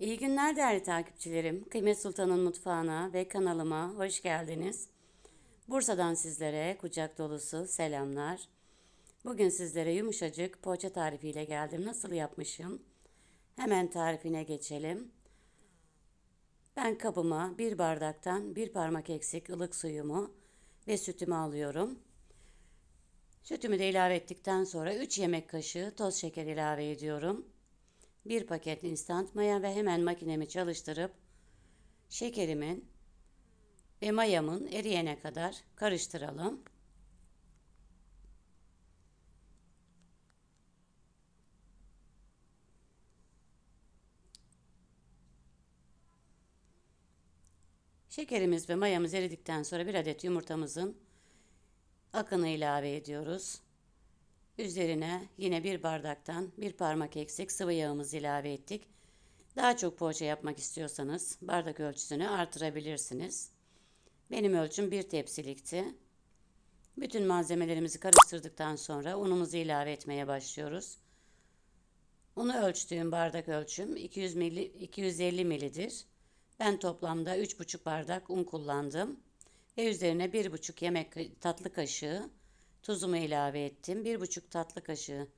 İyi günler değerli takipçilerim. Kıymet Sultan'ın mutfağına ve kanalıma hoş geldiniz. Bursa'dan sizlere kucak dolusu selamlar. Bugün sizlere yumuşacık poğaça tarifiyle geldim. Nasıl yapmışım? Hemen tarifine geçelim. Ben kabıma bir bardaktan bir parmak eksik ılık suyumu ve sütümü alıyorum. Sütümü de ilave ettikten sonra 3 yemek kaşığı toz şeker ilave ediyorum. Bir paket instant maya ve hemen makinemi çalıştırıp şekerimin ve mayamın eriyene kadar karıştıralım. Şekerimiz ve mayamız eridikten sonra bir adet yumurtamızın akını ilave ediyoruz. Üzerine yine bir bardaktan bir parmak eksik sıvı yağımızı ilave ettik. Daha çok poğaça yapmak istiyorsanız bardak ölçüsünü artırabilirsiniz. Benim ölçüm bir tepsilikti. Bütün malzemelerimizi karıştırdıktan sonra unumuzu ilave etmeye başlıyoruz. Unu ölçtüğüm bardak ölçüm 200 mili, 250 milidir. Ben toplamda 3,5 bardak un kullandım. Ve üzerine 1,5 yemek tatlı kaşığı tuzumu ilave ettim. 1,5 tatlı kaşığı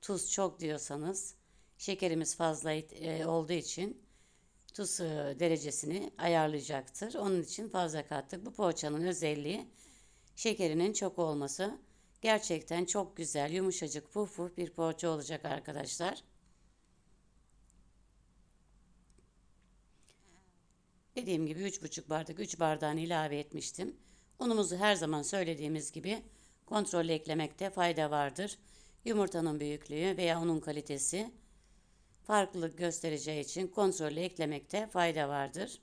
tuz çok diyorsanız şekerimiz fazla e, olduğu için tuz e, derecesini ayarlayacaktır. Onun için fazla kattık. Bu poğaçanın özelliği şekerinin çok olması. Gerçekten çok güzel, yumuşacık, puf puf bir poğaça olacak arkadaşlar. Dediğim gibi 3,5 bardak 3 bardağını ilave etmiştim. Unumuzu her zaman söylediğimiz gibi kontrollü eklemekte fayda vardır. Yumurtanın büyüklüğü veya unun kalitesi farklılık göstereceği için kontrollü eklemekte fayda vardır.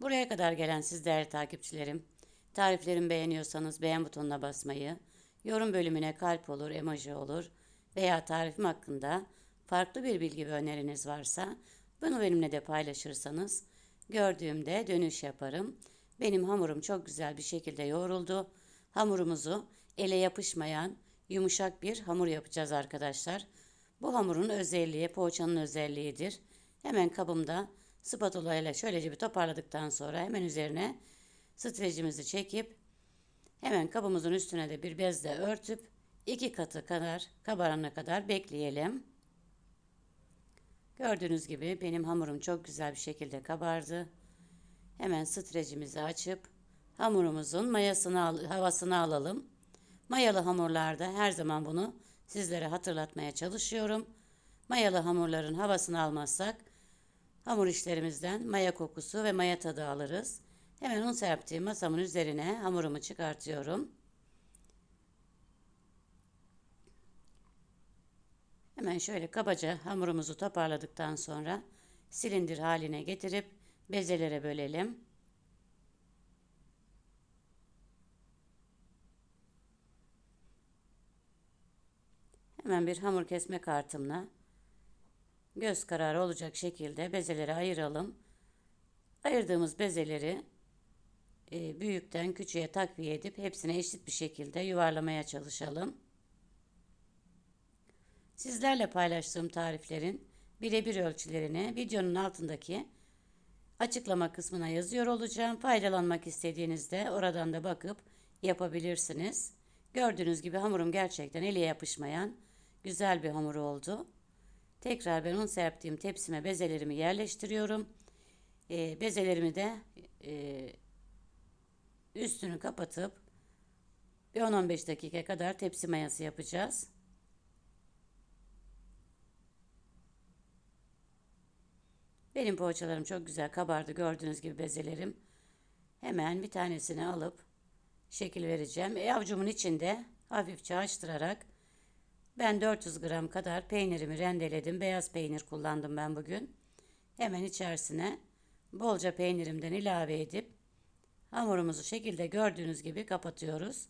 Buraya kadar gelen siz değerli takipçilerim, tariflerimi beğeniyorsanız beğen butonuna basmayı, yorum bölümüne kalp olur, emoji olur veya tarifim hakkında farklı bir bilgi ve öneriniz varsa bunu benimle de paylaşırsanız gördüğümde dönüş yaparım. Benim hamurum çok güzel bir şekilde yoğruldu. Hamurumuzu ele yapışmayan yumuşak bir hamur yapacağız arkadaşlar. Bu hamurun özelliği poğaçanın özelliğidir. Hemen kabımda spatula ile şöylece bir toparladıktan sonra hemen üzerine streçimizi çekip hemen kabımızın üstüne de bir bezle örtüp iki katı kadar kabarana kadar bekleyelim. Gördüğünüz gibi benim hamurum çok güzel bir şekilde kabardı. Hemen streçimizi açıp hamurumuzun mayasını al havasını alalım. Mayalı hamurlarda her zaman bunu sizlere hatırlatmaya çalışıyorum. Mayalı hamurların havasını almazsak hamur işlerimizden maya kokusu ve maya tadı alırız. Hemen un serptiğim masamın üzerine hamurumu çıkartıyorum. Hemen şöyle kabaca hamurumuzu toparladıktan sonra silindir haline getirip bezelere bölelim. Hemen bir hamur kesme kartımla göz kararı olacak şekilde bezeleri ayıralım. Ayırdığımız bezeleri e, büyükten küçüğe takviye edip hepsine eşit bir şekilde yuvarlamaya çalışalım. Sizlerle paylaştığım tariflerin birebir ölçülerini videonun altındaki açıklama kısmına yazıyor olacağım. Faydalanmak istediğinizde oradan da bakıp yapabilirsiniz. Gördüğünüz gibi hamurum gerçekten ele yapışmayan güzel bir hamur oldu. Tekrar ben un serptiğim tepsime bezelerimi yerleştiriyorum. E, bezelerimi de e, üstünü kapatıp bir 10-15 dakika kadar tepsi mayası yapacağız. Benim poğaçalarım çok güzel kabardı gördüğünüz gibi bezelerim. Hemen bir tanesini alıp şekil vereceğim. E, avucumun içinde hafifçe açtırarak ben 400 gram kadar peynirimi rendeledim. Beyaz peynir kullandım ben bugün. Hemen içerisine bolca peynirimden ilave edip hamurumuzu şekilde gördüğünüz gibi kapatıyoruz.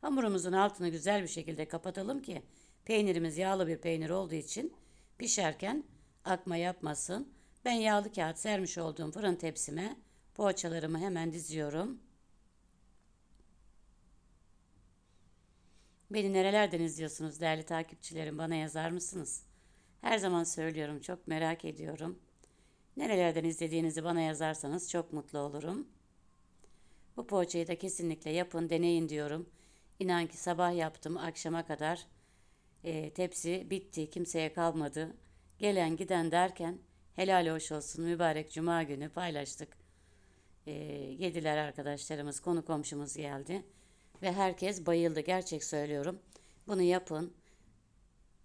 Hamurumuzun altını güzel bir şekilde kapatalım ki peynirimiz yağlı bir peynir olduğu için pişerken akma yapmasın. Ben yağlı kağıt sermiş olduğum fırın tepsime poğaçalarımı hemen diziyorum. Beni nerelerden izliyorsunuz değerli takipçilerim? Bana yazar mısınız? Her zaman söylüyorum, çok merak ediyorum. Nerelerden izlediğinizi bana yazarsanız çok mutlu olurum. Bu poğaçayı da kesinlikle yapın, deneyin diyorum. İnan ki sabah yaptım, akşama kadar e, tepsi bitti, kimseye kalmadı. Gelen giden derken helal hoş olsun mübarek cuma günü paylaştık. E, yediler arkadaşlarımız, konu komşumuz geldi. Ve herkes bayıldı, gerçek söylüyorum. Bunu yapın.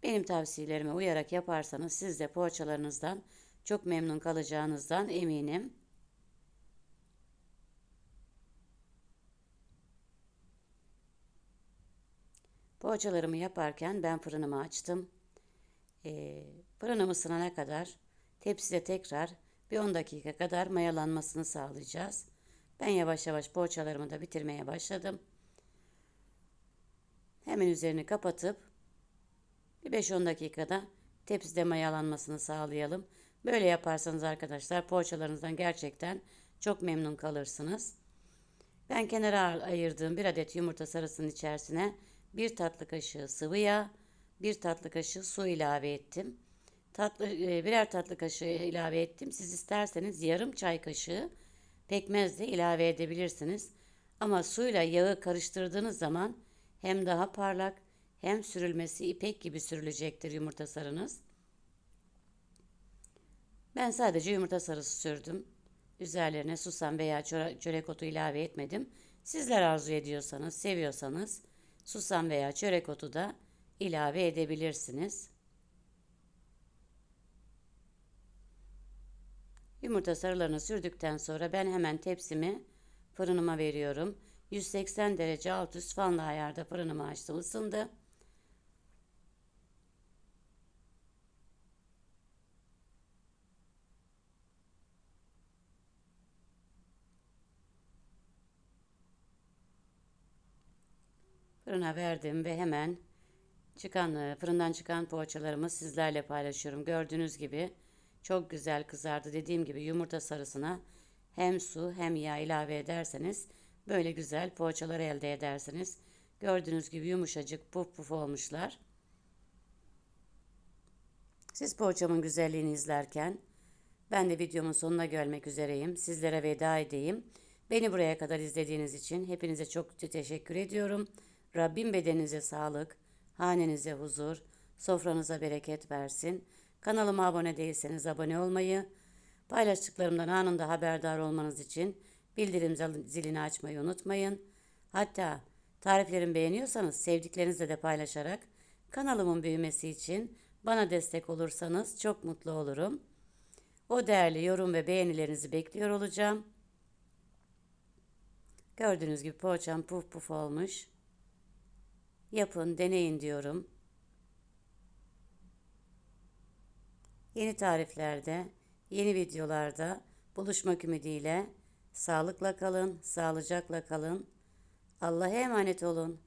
Benim tavsiyelerime uyarak yaparsanız siz de poğaçalarınızdan çok memnun kalacağınızdan eminim. Poğaçalarımı yaparken ben fırınımı açtım. Ee, fırınım ısınana kadar tepside tekrar bir 10 dakika kadar mayalanmasını sağlayacağız. Ben yavaş yavaş poğaçalarımı da bitirmeye başladım. Hemen üzerini kapatıp bir 5-10 dakikada tepside mayalanmasını sağlayalım. Böyle yaparsanız arkadaşlar poğaçalarınızdan gerçekten çok memnun kalırsınız. Ben kenara ayırdığım bir adet yumurta sarısının içerisine bir tatlı kaşığı sıvı yağ, bir tatlı kaşığı su ilave ettim. Tatlı, e, birer tatlı kaşığı ilave ettim. Siz isterseniz yarım çay kaşığı pekmez de ilave edebilirsiniz. Ama suyla yağı karıştırdığınız zaman hem daha parlak hem sürülmesi ipek gibi sürülecektir yumurta sarınız. Ben sadece yumurta sarısı sürdüm. Üzerlerine susam veya çörek otu ilave etmedim. Sizler arzu ediyorsanız, seviyorsanız susam veya çörek otu da ilave edebilirsiniz. Yumurta sarılarını sürdükten sonra ben hemen tepsimi fırınıma veriyorum. 180 derece alt üst fanlı ayarda fırınımı açtım ısındı. Fırına verdim ve hemen çıkan e, fırından çıkan poğaçalarımı sizlerle paylaşıyorum. Gördüğünüz gibi çok güzel kızardı. Dediğim gibi yumurta sarısına hem su hem yağ ilave ederseniz böyle güzel poğaçalar elde edersiniz. Gördüğünüz gibi yumuşacık puf puf olmuşlar. Siz poğaçamın güzelliğini izlerken ben de videomun sonuna gelmek üzereyim. Sizlere veda edeyim. Beni buraya kadar izlediğiniz için hepinize çok teşekkür ediyorum. Rabbim bedeninize sağlık, hanenize huzur, sofranıza bereket versin. Kanalıma abone değilseniz abone olmayı, paylaştıklarımdan anında haberdar olmanız için bildirim zilini açmayı unutmayın. Hatta tariflerimi beğeniyorsanız sevdiklerinizle de paylaşarak kanalımın büyümesi için bana destek olursanız çok mutlu olurum. O değerli yorum ve beğenilerinizi bekliyor olacağım. Gördüğünüz gibi poğaçam puf puf olmuş. Yapın, deneyin diyorum. Yeni tariflerde, yeni videolarda buluşmak ümidiyle sağlıkla kalın, sağlıcakla kalın. Allah'a emanet olun.